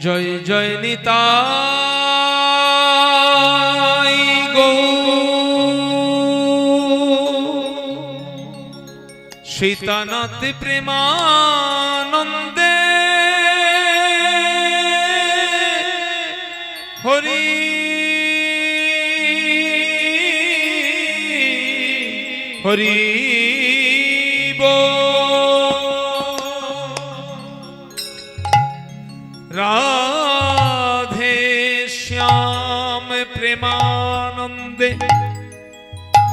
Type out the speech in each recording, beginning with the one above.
জয় জয় নিতাই গৌ। সীতানাথ প্রেমানন্দে হরি। হরি।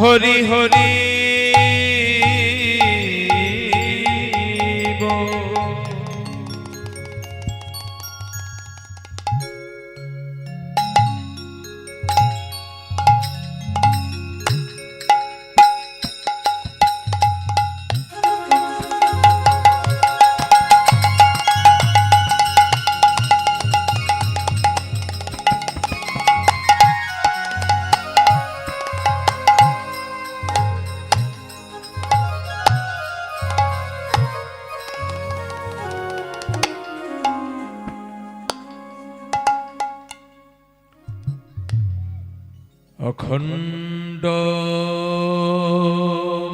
হরি হরি অখণ্ড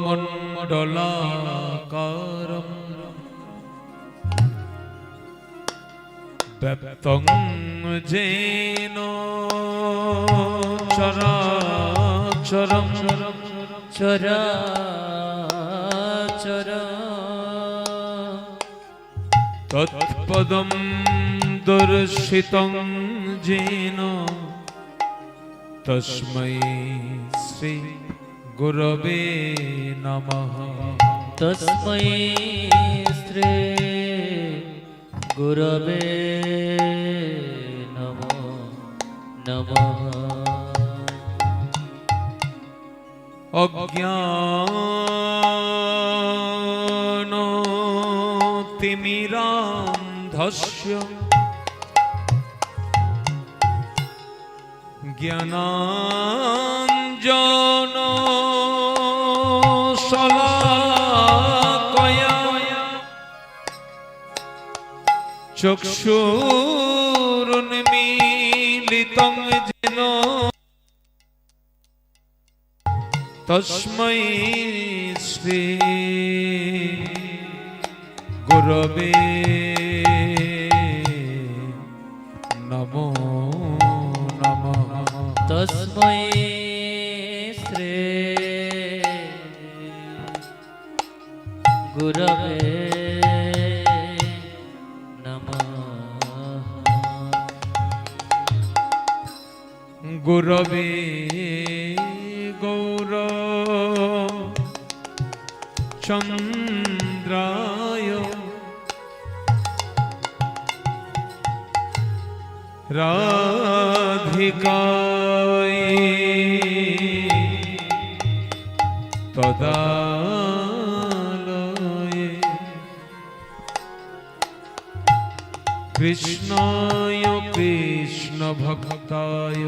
মণ্ডলাকারম ব্যপ্তং যেন চরাচরম চরাচর তৎপদম দর্শিতং যেন তস্मै শ্রী গুরবে নমঃ। তস্मै শ্রী গুরবে নমো। নমঃ। অজ্ঞান তিমিরান্ধস্য জ্ঞানাঞ্জন শলাকয়া চক্ষুরুন্মীলিতং যেন তস্मै শ্রী গুরবে। তস্मै শ্রী গুরবে গুরবে তদালয়ে কৃষ্ণায় কৃষ্ণ ভক্তায়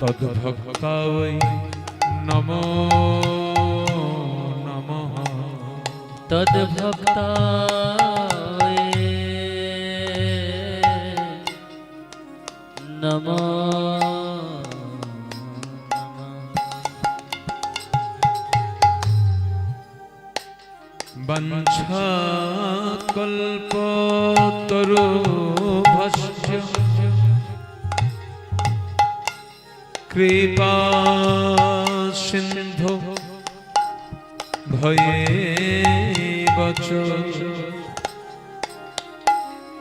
তদ্ভক্তায় নমো নমঃ। তদ্ভক্তায় নমঃ। বঞ্ছাকল্পতরুভস্য কৃপা সিন্ধু ভয়ে বচ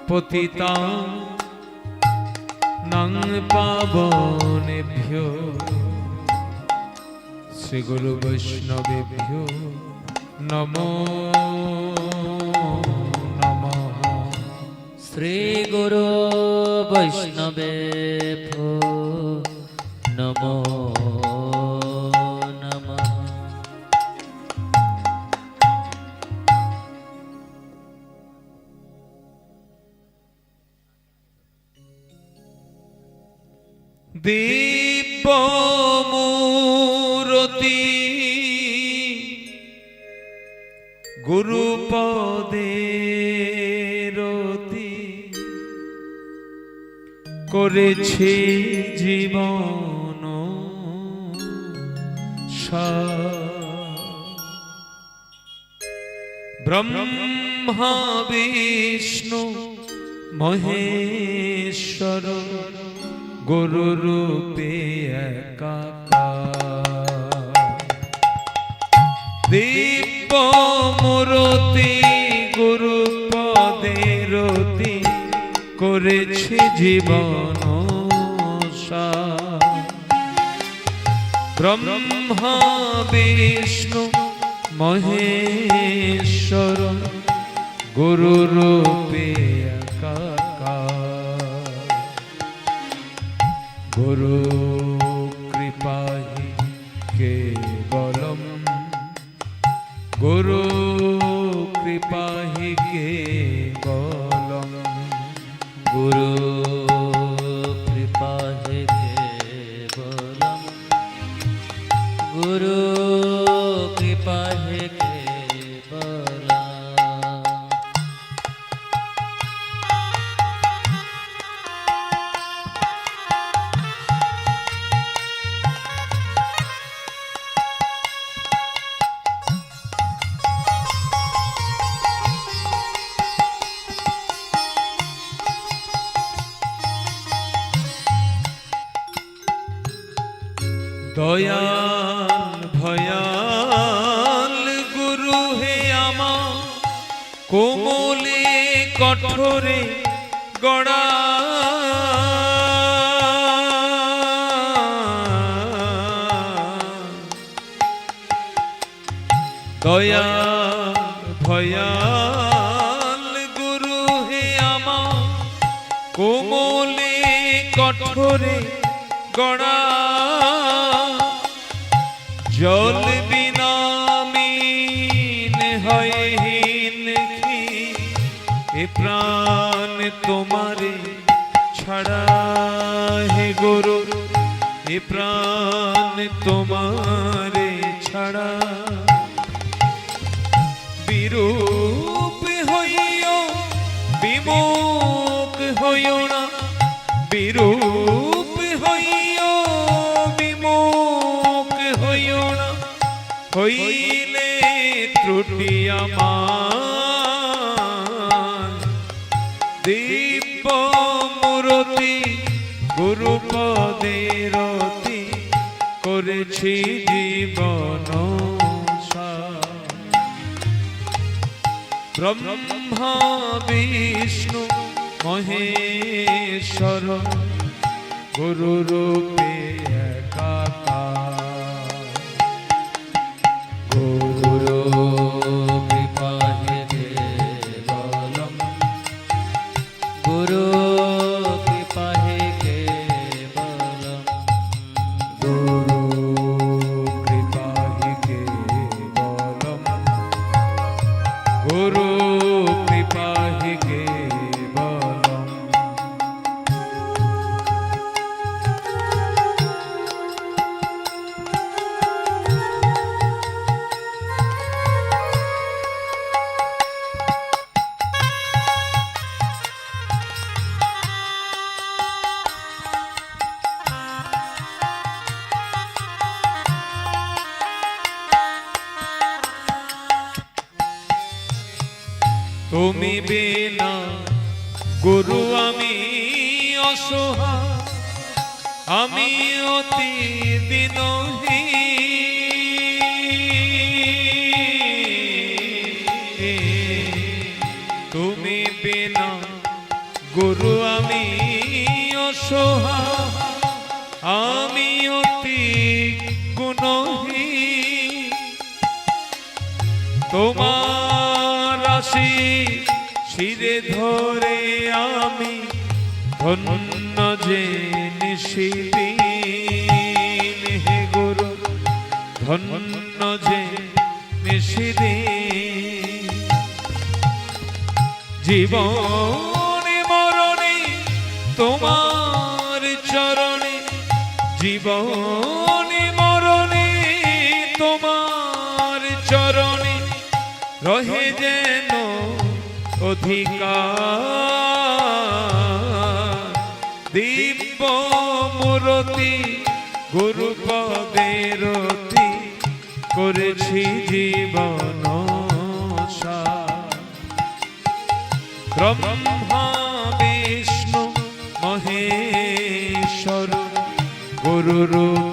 পতিতা নং পাবনেভ্যো শ্রী গুরু বৈষ্ণবেভ্যো নমো নমঃ। শ্রী গুরু বৈষ্ণবে নমো নমঃ। দিব্য করেছি জীবন ব্রহ্মা বিষ্ণু মহেশ্বর গুরু রূপে একাকার। দিব্য মূরতি গুরু পদেরতি করেছি জীবন সার। ব্রহ্মা বিষ্ণু মহেশ্বর গুরু রূপে দয়া ভয়াল গুরু হে আমার কোমলে কঠোরে গড়া। জল বিনা মিন হয় হীন কি এ প্রাণ তোমারে ছাড়া হে গুরু, এ প্রাণ তোমারে ছাড়া। বিরূপ হইও, বিমুখ হইও না। বিরূপ হইও, বিমুখ হইও না। হইলে ত্রুটি আমার। দিব্য মূরতি গুরু পদেরতি করেছি জীবন। ব্রহ্মা বিষ্ণু মহেশ্বর গুরু রূপে একাকার বিনা গুরু আমি অসহা। আমি অতি দিনহী ধরে আমি ধন্য যে নিশিদিন, হে গুরু, ধন্য যে নিশিদিন। জীবনে মরণে, তোমার চরণে, জীবনে অধিকার। দিন রতি গুরুপদেরতি করেছি জীবন ব্রহ্মা বিষ্ণু মহেশ্বর গুরু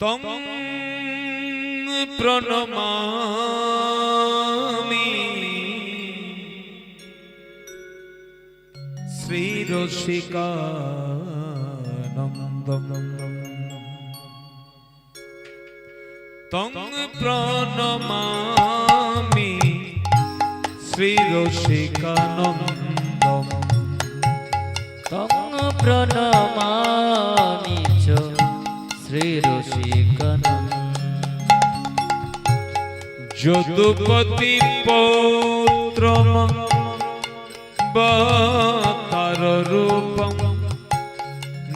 তং প্রণমামি শ্রীরসিকানন্দম তং প্রণমামি শ্রীরসিকানন্দম তং প্রণমামি চ যদুপতি পৌত্রম বাতার রূপম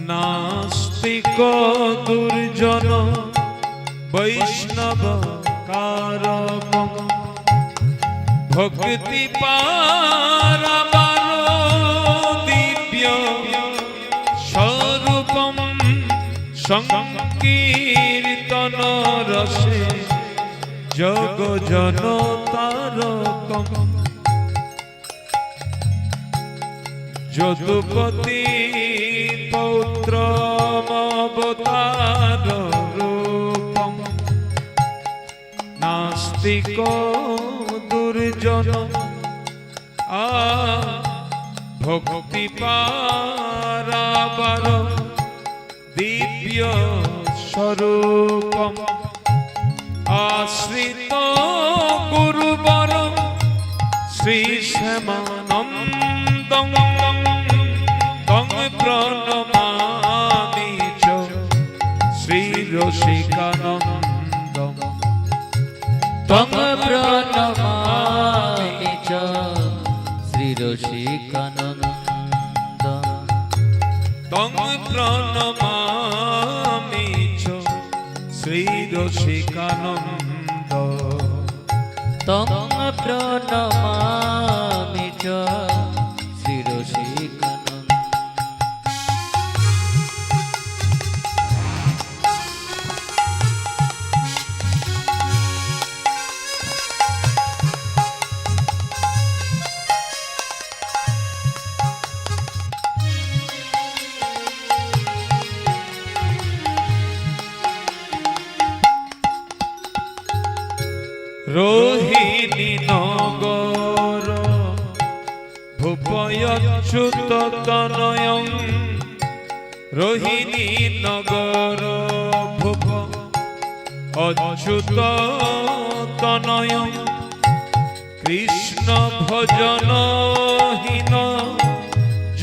নাস্তিক দুর্জন বৈষ্ণব কারকম ভক্তি পারাবার দিব্য স্বরূপম সংকীর্তন রসে। জগ জন তারকম যদুপতি পৌত্র অবতার রূপম। নাস্তিক দুর্জন। আ ভক্তি পারাবার দিব্য স্বরূপম। আশ্রিত গুরুবর শ্রী শ্যামানন্দং তং প্রণমামি শ্রী রসিকানন্দম। তং প্রণমামি রসিকানন্দ তং প্রণমামি ভূপয়চ্যুত তনয়ং রোহিণী নগর ভূপ অচ্যুত তনয়ং কৃষ্ণ ভজনহীন।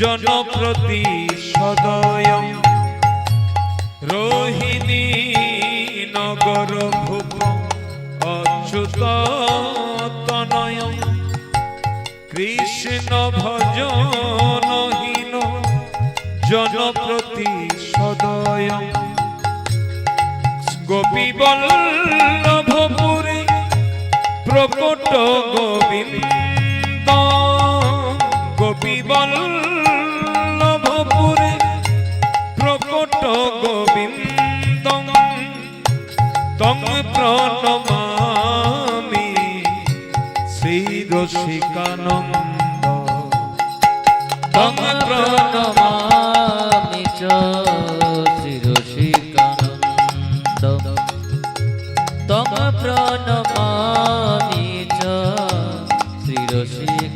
জনপ্রতি সদয়ং রোহিণী নগর ভূপ অচ্যুত কৃষ্ণ ভজনহীন জনপ্রতি সদয়। গোপী বল্লভপুরে প্রকট গোবিন্দ। গোপী বল্লভপুরে প্রকট গোবিন্দ। তং প্রণমামি শ্রী রসিকানন্দ। তং প্রণমামি চ শিরশিকানন্দ তং প্রণমামি চ শিরশিকানন্দ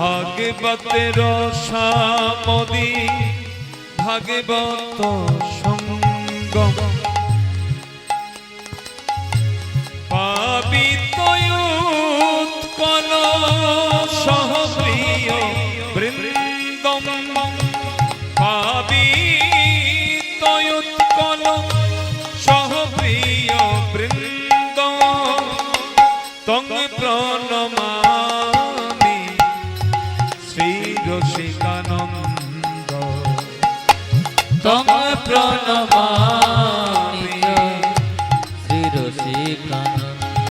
ভাগবতের সামদি ভাগবত